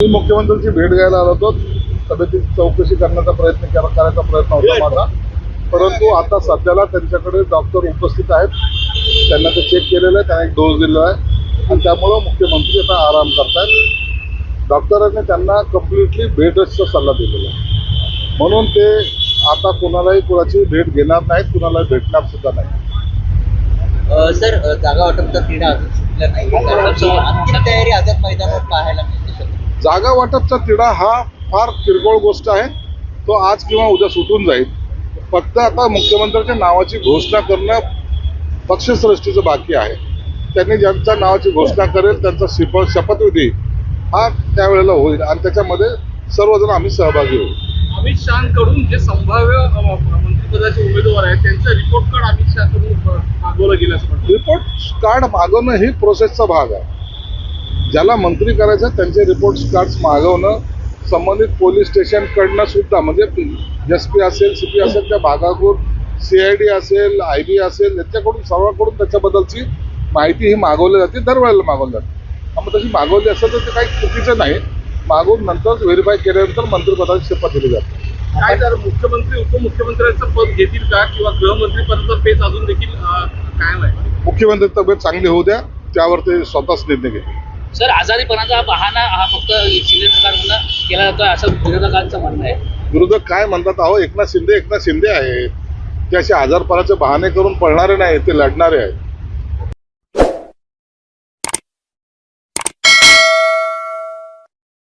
मी मुख्यमंत्र्यांची भेट घ्यायला आलो होतो. तब्येतीची चौकशी करण्याचा प्रयत्न करा- करायचा प्रयत्न होता माझा. परंतु आता सध्याला त्यांच्याकडे डॉक्टर उपस्थित आहेत. त्यांना ते चेक केलेलं आहे. त्यांना एक डोस दिलेला आहे. आणि त्यामुळं मुख्यमंत्री आता आराम करतायत. डॉक्टरांनी त्यांना कम्प्लिटली बेडचा सल्ला दिलेला आहे. म्हणून ते आता कोणालाही कुणाची भेट घेणार नाहीत कुणाला भेटणार सुद्धा नाही सर जागा वाटपचा क्रीडा अजून सुटला नाही तर तयारी आझाद मैदानावर पाहायला मिळते. जागा वाटपचा तिढा हा फार किरकोळ गोष्ट आहे. तो आज किंवा उद्या सुटून जाईल. फक्त आता मुख्यमंत्र्यांच्या नावाची घोषणा करणं पक्षश्रेष्ठीचं बाकी आहे. त्यांनी ज्यांच्या नावाची घोषणा करेल त्यांचा शिप शपथविधी हा त्यावेळेला होईल आणि त्याच्यामध्ये सर्वजण आम्ही सहभागी होऊ. अमित शहाकडून जे संभाव्य मंत्रिपदाचे उमेदवार आहेत त्यांचं रिपोर्ट कार्ड अमित शहाकडून मागवलं गेलं रिपोर्ट कार्ड मागवणं ही प्रोसेसचा भाग आहे. ज्याला मंत्री करायचं त्यांचे रिपोर्ट कार्ड्स मागवणं संबंधित पोलीस स्टेशनकडनं सुद्धा म्हणजे एस पी असेल सी पी असेल त्या भागाकडून सी आय डी असेल आय बी असेल याच्याकडून सर्वांकडून त्याच्याबद्दलची माहिती ही मागवली जाते दरवेळेला मागवली जाते. मग तशी मागवली असेल तर ते काही चुकीचं नाही. मागवून नंतर व्हेरीफाय केल्यानंतर मंत्रिपदाची शपथ दिली जाते. काय जर मुख्यमंत्री उपमुख्यमंत्र्यांचं पद घेतील का? किंवा गृहमंत्री पदाचा पेच अजून देखील कायम आहे? मुख्यमंत्री तब्येत चांगली होऊ द्या त्यावर ते स्वतःच निर्णय घेतील. सर आजारीपणाचा बहाना हा फक्त शिंदे सरकारकडून केला जातो असं विरोधकांचं म्हणणं आहे. विरोधक काय म्हणतात? अहो एकनाथ शिंदे एकनाथ शिंदे आहेत. ते असे आजारपणाचे बहाणे करून पळणारे नाही ते लढणारे आहेत.